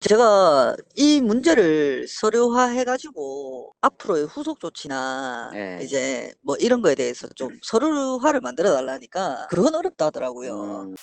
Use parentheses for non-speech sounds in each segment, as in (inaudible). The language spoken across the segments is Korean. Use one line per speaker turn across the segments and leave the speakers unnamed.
제가 이 문제를 서류화 해가지고 앞으로의 후속 조치나
네.
이제 뭐 이런 거에 대해서 좀 서류화를 만들어 달라니까 그건 어렵다 하더라고요.
음,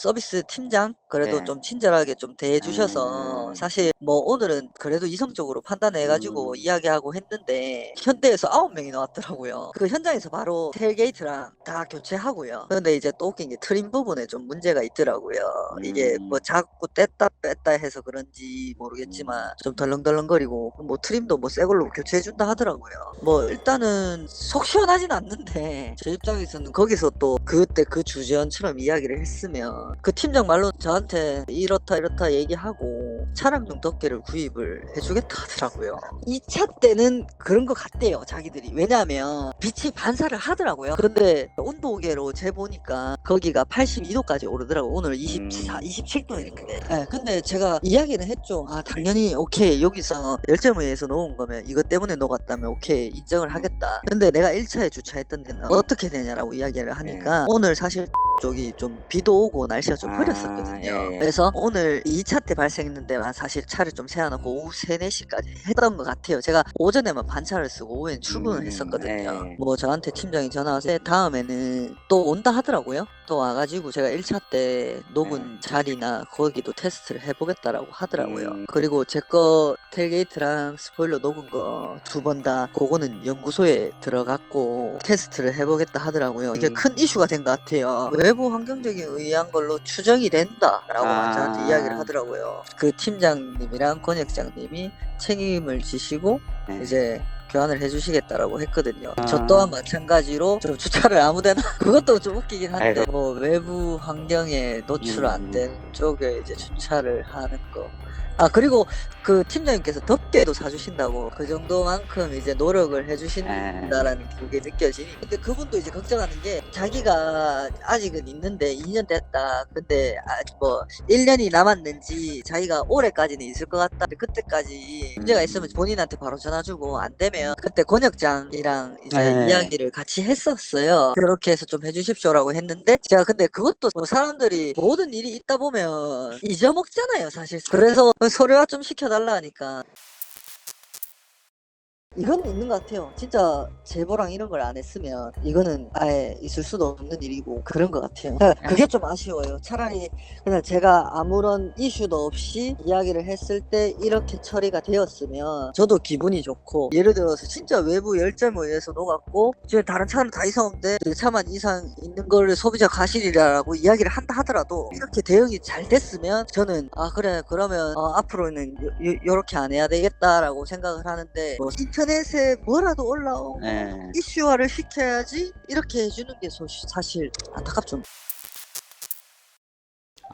서비스 팀장 그래도
네.
좀 친절하게 좀 대해 주셔서
음.
사실 뭐 오늘은 그래도 이성적으로 판단해 가지고
음.
이야기하고 했는데 현대에서 아홉 명이 나왔더라고요. 그 현장에서 바로 텔게이트랑 다 교체하고요. 그런데 이제 또 웃긴 게 트림 부분에 좀 문제가 있더라고요. 이게
음.
뭐 자꾸 뗐다 뺐다 해서 그런지 모르겠지만 좀 덜렁덜렁거리고 뭐 트림도 뭐 새 걸로 교체해 준다 하더라고요. 뭐 일단은 속 시원하진 않는데 제 입장에서는 거기서 또 그때 그 주재원처럼 이야기를 했으면 그 팀장 말로 저한테 이렇다 이렇다 얘기하고 차량용 덮개를 구입을 해주겠다 하더라고요. 2차 때는 그런 것 같대요 자기들이 왜냐하면 빛이 반사를 하더라고요. 근데 온도계로 재보니까 거기가 82도까지 오르더라고 오늘 24,
음.
27도였는데 네, 근데 제가 이야기는 했죠. 아 당연히 오케이 여기서 열점의에서 놓은 거면 이것 때문에 녹았다면 오케이 인정을 하겠다. 근데 내가 1차에 주차했던 데는 어떻게 되냐라고 이야기를 하니까 오늘 사실 쪽이 좀 비도 오고 날씨가 좀
아,
흐렸었거든요.
예, 예.
그래서 오늘 2차 때 발생했는데만 사실 차를 좀 세워놓고 오후 3, 4시까지 했던 것 같아요. 제가 오전에만 반차를 쓰고 오후엔 출근을
음,
했었거든요.
예.
뭐 저한테 팀장이 전화 와서 다음에는 또 온다 하더라고요. 또 와가지고 제가 1차 때 녹은 자리나 거기도 테스트를 해보겠다라고 하더라고요.
음.
그리고 제 거 텔게이트랑 스포일러 녹은 거 두 번 다 그거는 연구소에 들어갔고 테스트를 해보겠다 하더라고요. 이게
음.
큰 이슈가 된 것 같아요. 외부 환경적인 의한 걸로 추정이 된다라고
아.
저한테 이야기를 하더라고요. 그 팀장님이랑 권역장님이 책임을 지시고
네.
이제 교환을 해주시겠다라고 했거든요.
아.
저 또한 마찬가지로 좀 주차를 아무데나 (laughs) 그것도 좀 웃기긴 한데
아이고.
뭐 외부 환경에 노출
음.
안된 쪽에 이제 주차를 하는 거. 아 그리고 그 팀장님께서 덮개도 사주신다고 그 정도만큼 이제 노력을
네.
해주신다라는 그게 느껴지니 근데 그분도 이제 걱정하는 게 자기가 아직은 있는데 2년 됐다 근데 아직 뭐 1년이 남았는지 자기가 올해까지는 있을 것 같다 근데 그때까지 문제가 있으면 본인한테 바로 전화 주고 안 되면 그때 권역장이랑 이제
네.
이야기를 같이 했었어요. 그렇게 해서 좀 해주십시오라고 했는데 제가 근데 그것도 뭐 사람들이 모든 일이 있다 보면 잊어먹잖아요 사실. 그래서 서류화 좀 시켜달라 하니까 이건 있는 것 같아요. 진짜 제보랑 이런 걸 안 했으면 이거는 아예 있을 수도 없는 일이고 그런 것 같아요. 그러니까 그게 좀 아쉬워요. 차라리 그냥 제가 아무런 이슈도 없이 이야기를 했을 때 이렇게 처리가 되었으면 저도 기분이 좋고 예를 들어서 진짜 외부 열점에 의해서 녹았고 지금 다른 차는 다 이상 없는데 내 차만 이상 있는 거를 소비자 가실이라고 이야기를 한다 하더라도 이렇게 대응이 잘 됐으면 저는 아 그래 그러면 어, 앞으로는 요렇게 안 해야 되겠다라고 생각을 하는데 뭐 인터 넷에 뭐라도 올라오고
네.
이슈화를 시켜야지 이렇게 해주는 게 소- 사실 안타깝죠.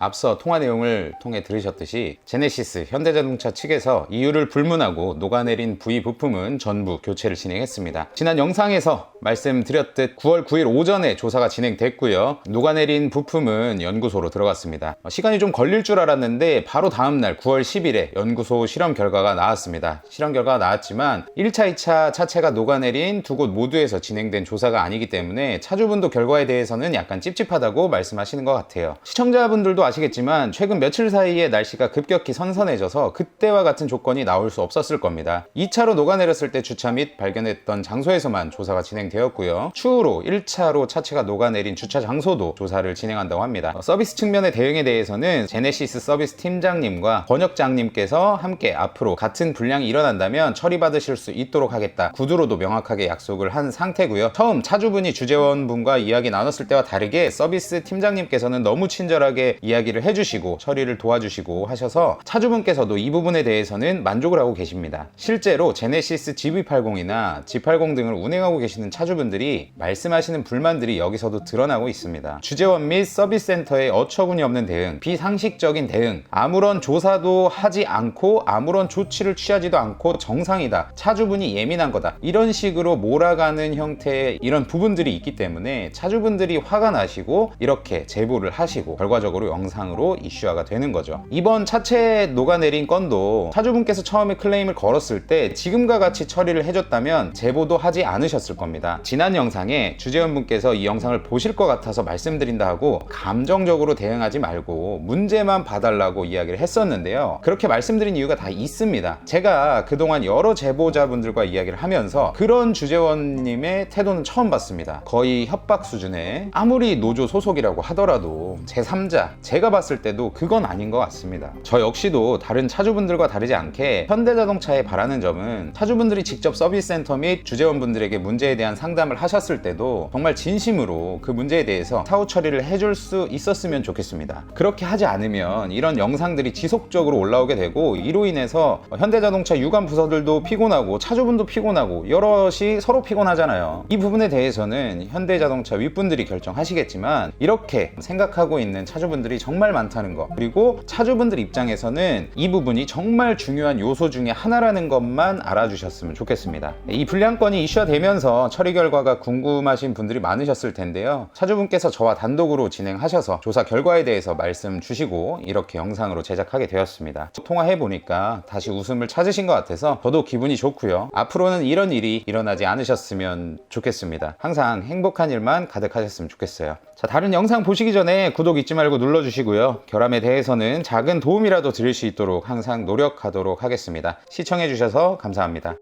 앞서 통화 내용을 통해 들으셨듯이 제네시스 현대자동차 측에서 이유를 불문하고 녹아내린 부위 부품은 전부 교체를 진행했습니다. 지난 영상에서 말씀드렸듯 9월 9일 오전에 조사가 진행됐고요. 녹아내린 부품은 연구소로 들어갔습니다. 어, 시간이 좀 걸릴 줄 알았는데 바로 다음날 9월 10일에 연구소 실험 결과가 나왔습니다. 실험 결과가 나왔지만 1차, 2차 차체가 녹아내린 두 곳 모두에서 진행된 조사가 아니기 때문에 차주분도 결과에 대해서는 약간 찝찝하다고 말씀하시는 것 같아요. 시청자분들도 아시겠지만 최근 며칠 사이에 날씨가 급격히 선선해져서 그때와 같은 조건이 나올 수 없었을 겁니다. 2차로 녹아내렸을 때 주차 및 발견했던 장소에서만 조사가 진행되었고요. 추후로 1차로 차체가 녹아내린 주차 장소도 조사를 진행한다고 합니다. 어, 서비스 측면의 대응에 대해서는 제네시스 서비스 팀장님과 번역장님께서 함께 앞으로 같은 분량이 일어난다면 처리받으실 수 있도록 하겠다. 구두로도 명확하게 약속을 한 상태고요. 처음 차주분이 주재원분과 이야기 나눴을 때와 다르게 서비스 팀장님께서는 너무 친절하게 이야기 를 해주시고 처리를 도와주시고 하셔서 차주분께서도 이 부분에 대해서는 만족을 하고 계십니다. 실제로 제네시스 GV80이나 G80 등을 운행하고 계시는 차주분들이 말씀하시는 불만들이 여기서도 드러나고 있습니다. 주재원 및 서비스 센터의 어처구니 없는 대응, 비상식적인 대응, 아무런 조사도 하지 않고 아무런 조치를 취하지도 않고 정상이다. 차주분이 예민한 거다. 이런 식으로 몰아가는 형태의 이런 부분들이 있기 때문에 차주분들이 화가 나시고 이렇게 제보를 하시고 결과적으로 영 상으로 이슈화가 되는 거죠. 이번 차체 녹아내린 건도 차주분께서 처음에 클레임을 걸었을 때 지금과 같이 처리를 해줬다면 제보도 하지 않으셨을 겁니다. 지난 영상에 주재원 분께서 이 영상을 보실 것 같아서 말씀드린다 하고 감정적으로 대응하지 말고 문제만 봐달라고 이야기를 했었는데요. 그렇게 말씀드린 이유가 다 있습니다. 제가 그동안 여러 제보자분들과 이야기를 하면서 그런 주재원님의 태도는 처음 봤습니다. 거의 협박 수준의 아무리 노조 소속이라고 하더라도 제3자 제가 봤을 때도 그건 아닌 것 같습니다. 저 역시도 다른 차주분들과 다르지 않게 현대자동차에 바라는 점은 차주분들이 직접 서비스 센터 및 주재원분들에게 문제에 대한 상담을 하셨을 때도 정말 진심으로 그 문제에 대해서 사후 처리를 해줄 수 있었으면 좋겠습니다. 그렇게 하지 않으면 이런 영상들이 지속적으로 올라오게 되고 이로 인해서 현대자동차 유관 부서들도 피곤하고 차주분도 피곤하고 여럿이 서로 피곤하잖아요. 이 부분에 대해서는 현대자동차 윗분들이 결정하시겠지만 이렇게 생각하고 있는 차주분들이 정말 많다는 거 그리고 차주분들 입장에서는 이 부분이 정말 중요한 요소 중에 하나라는 것만 알아주셨으면 좋겠습니다. 이 불량건이 이슈화 되면서 처리 결과가 궁금하신 분들이 많으셨을 텐데요. 차주분께서 저와 단독으로 진행하셔서 조사 결과에 대해서 말씀 주시고 이렇게 영상으로 제작하게 되었습니다. 통화해 보니까 다시 웃음을 찾으신 것 같아서 저도 기분이 좋고요. 앞으로는 이런 일이 일어나지 않으셨으면 좋겠습니다. 항상 행복한 일만 가득하셨으면 좋겠어요. 자, 다른 영상 보시기 전에 구독 잊지 말고 눌러 주시고요. 결함에 대해서는 작은 도움이라도 드릴 수 있도록 항상 노력하도록 하겠습니다. 시청해 주셔서 감사합니다.